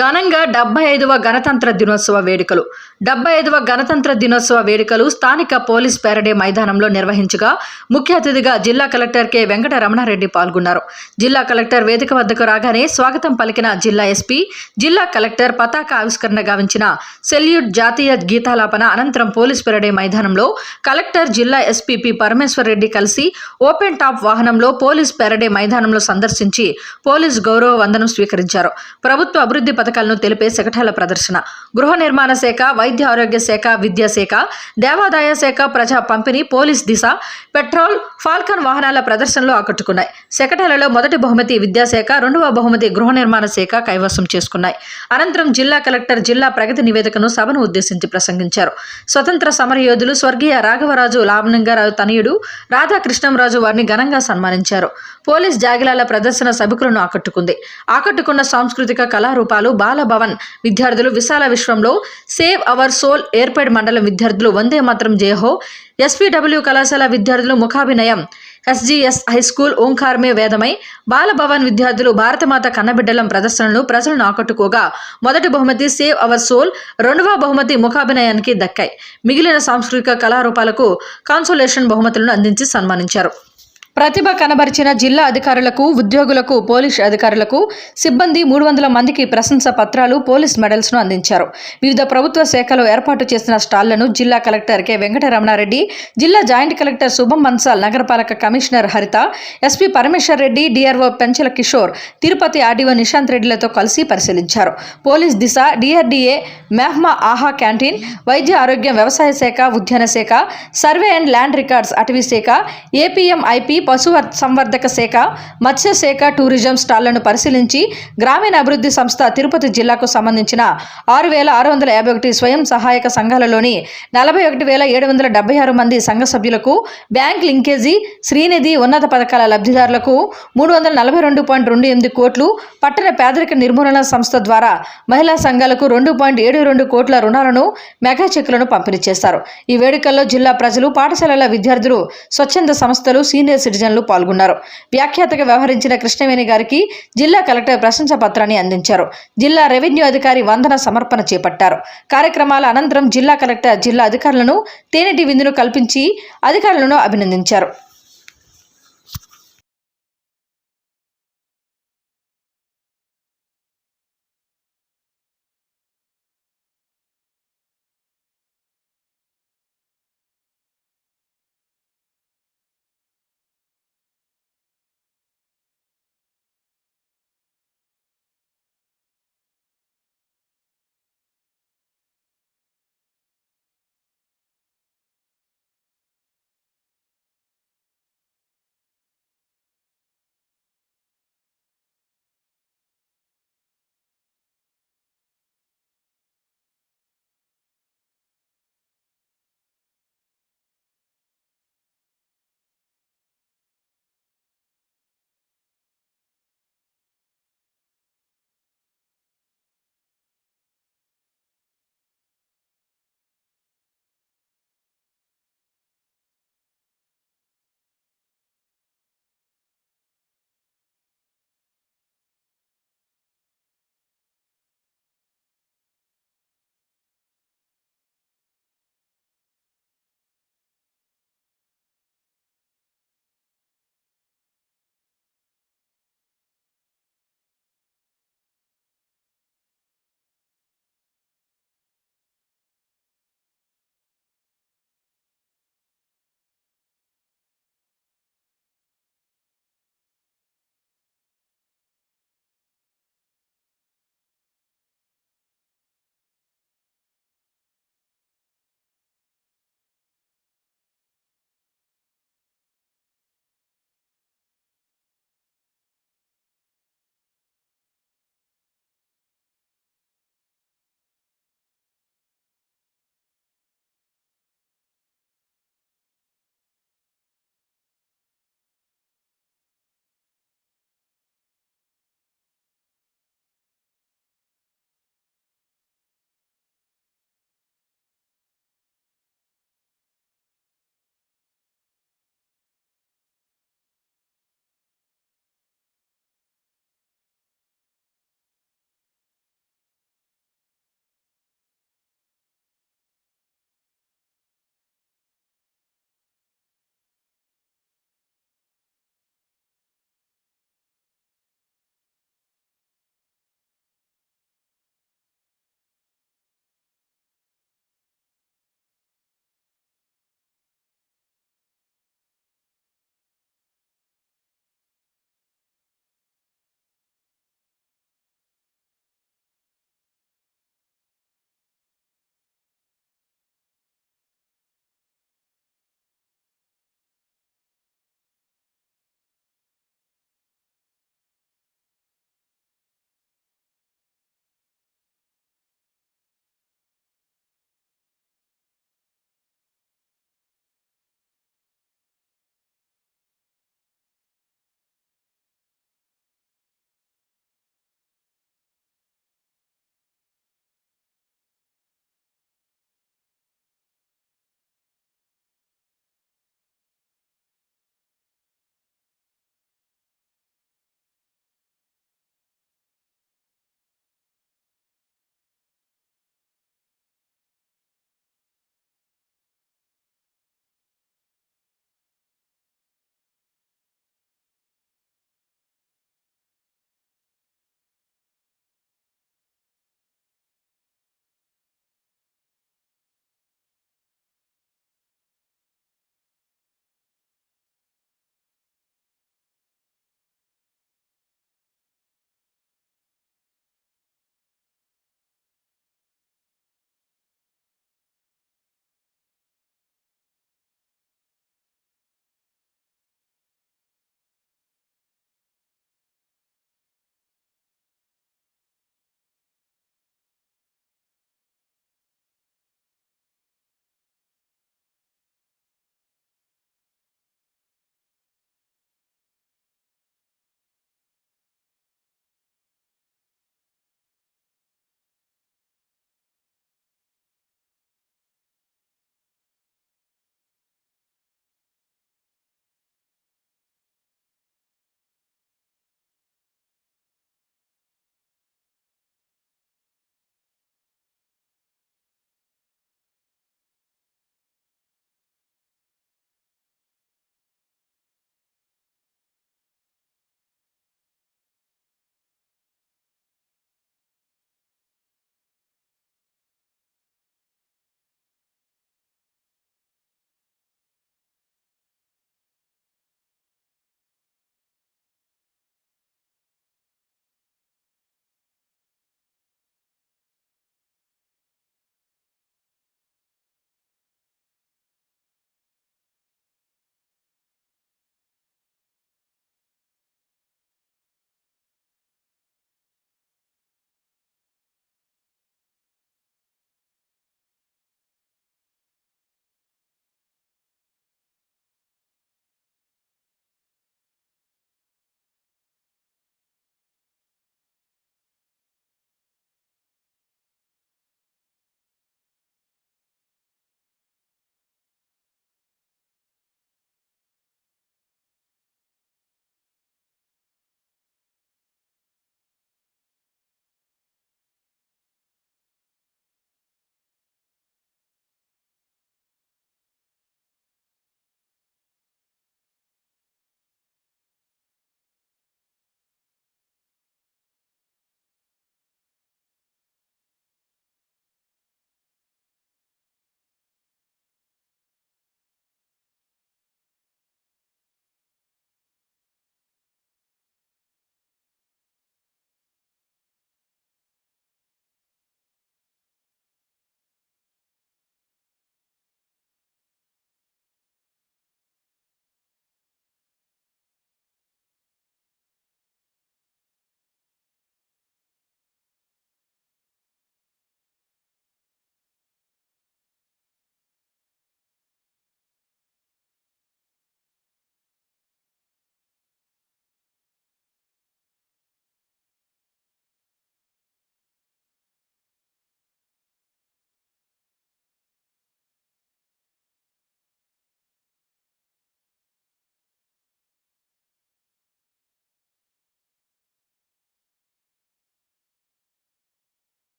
ఘనంగా డెబ్బై ఐదవ గణతంత్ర దినోత్సవ వేడుకలు. డెబ్బై ఐదవ గణతంత్ర దినోత్సవ వేడుకలు స్థానిక పోలీస్ పేరడే మైదానంలో నిర్వహించగా ముఖ్య అతిథిగా జిల్లా కలెక్టర్ కె. వెంకట రమణారెడ్డి పాల్గొన్నారు. జిల్లా కలెక్టర్ వేదిక వద్దకు రాగానే స్వాగతం పలికిన జిల్లా ఎస్పీ జిల్లా కలెక్టర్ పతాక ఆవిష్కరణ గావించిన సెల్యూట్ జాతీయ గీతాలాపన అనంతరం పోలీస్ పెరడే మైదానంలో కలెక్టర్ జిల్లా ఎస్పీ పి. పరమేశ్వర్ రెడ్డి కలిసి ఓపెన్ టాప్ వాహనంలో పోలీస్ పెరడే మైదానంలో సందర్శించి పోలీస్ గౌరవ వందనం స్వీకరించారు. ప్రభుత్వ అభివృద్ధి పథకాలను తెలిపే శకటాల ప్రదర్శన. గృహ నిర్మాణ శాఖ వైద్య ఆరోగ్య శాఖ విద్యాశాఖ దేవాదాయ శాఖ ప్రజా పంపిణీ పోలీస్ దిశ పెట్రోల్ ఫాల్కన్ వాహనాల ప్రదర్శనలో ఆకట్టుకున్నాయి. శకటాలలో మొదటి బహుమతి విద్యాశాఖ రెండవ బహుమతి గృహ నిర్మాణ శాఖ కైవసం చేసుకున్నాయి. అనంతరం జిల్లా కలెక్టర్ జిల్లా ప్రగతి నివేదికను సభను ఉద్దేశించి ప్రసంగించారు. స్వతంత్ర సమరయోధులు స్వర్గీయ రాఘవరాజు లావణంగారావు తనయుడు రాధాకృష్ణంరాజు వారిని ఘనంగా సన్మానించారు. పోలీస్ జాగిలాల ప్రదర్శన సభికులను ఆకట్టుకుంది. ఆకట్టుకున్న సాంస్కృతిక కళారూపాలు బాలభవన్ విద్యార్థులు విశాల విశ్వంలో సేవ్ అవర్ సోల్ ఏర్పేడ్ మండలం విద్యార్థులు వందే మాత్రం జయహో ఎస్పీడబ్ల్యూ కళాశాల విద్యార్థులు ముఖాభినయం. ఎస్జీఎస్ హై స్కూల్ వేదమై బాలభవన్ విద్యార్థులు భారతమాత కన్నబిడ్డలం ప్రదర్శనలు ప్రజలను ఆకట్టుకోగా. మొదటి బహుమతి సేవ్ అవర్ సోల్ రెండవ బహుమతి ముఖాభినయానికి దక్కాయి. మిగిలిన సాంస్కృతిక కళారూపాలకు కాన్సోలేషన్ బహుమతులను అందించి సన్మానించారు. ప్రతిభ కనబరిచిన జిల్లా అధికారులకు ఉద్యోగులకు పోలీస్ అధికారులకు సిబ్బంది మూడు వందల మందికి ప్రశంస పత్రాలు పోలీస్ మెడల్స్ను అందించారు. వివిధ ప్రభుత్వ శాఖలో ఏర్పాటు చేసిన స్టాళ్ళను జిల్లా కలెక్టర్ కె. వెంకటరమణారెడ్డి జిల్లా జాయింట్ కలెక్టర్ శుభం మన్సాల్ నగరపాలక commissioner Haritha SP Parameshwar Reddy DRO Penchala Kishore Tirupati RDO Nishant రెడ్డిలతో కలిసి పరిశీలించారు. పోలీస్ దిశ డిఆర్డీఏ మెహ్మా ఆహా క్యాంటీన్ వైద్య ఆరోగ్యం వ్యవసాయ శాఖ ఉద్యాన శాఖ సర్వే అండ్ ల్యాండ్ రికార్డ్స్ అటవీ శాఖ ఏపీఎంఐపి పశు సంవర్ధక శాఖ మత్స్యశాఖ టూరిజం స్టాళ్ళను పరిశీలించి గ్రామీణ అభివృద్ధి సంస్థ తిరుపతి జిల్లాకు సంబంధించిన ఆరు వేల ఆరు వందల యాభై ఒకటి స్వయం సహాయక సంఘాలలోని నలభై ఒకటి వేల ఏడు వందల డెబ్బై ఆరు మంది సంఘ సభ్యులకు బ్యాంక్ లింకేజీ శ్రీనిధి ఉన్నత పథకాల లబ్ధిదారులకు మూడు వందల నలభై రెండు పాయింట్ రెండు ఎనిమిది కోట్లు పట్టణ పేదరిక నిర్మూలన సంస్థ ద్వారా మహిళా సంఘాలకు రెండు పాయింట్ ఏడు రెండు కోట్ల రుణాలను మెగా చెక్కులను పంపిణీ చేశారు ఈ వేడుకల్లో జిల్లా ప్రజలు పాఠశాలల విద్యార్థులు స్వచ్ఛంద సంస్థలు సీనియర్ సిటిజన్లు పాల్గొన్నారు. వ్యాఖ్యాతగా వ్యవహరించిన కృష్ణవేణి గారికి జిల్లా కలెక్టర్ ప్రశంసా పత్రాన్ని అందించారు. జిల్లా రెవెన్యూ అధికారి వందన సమర్పణ చేపట్టారు. కార్యక్రమాల అనంతరం జిల్లా కలెక్టర్ జిల్లా అధికారులను తేనెటి విందును కల్పించి అధికారులను అభినందించారు.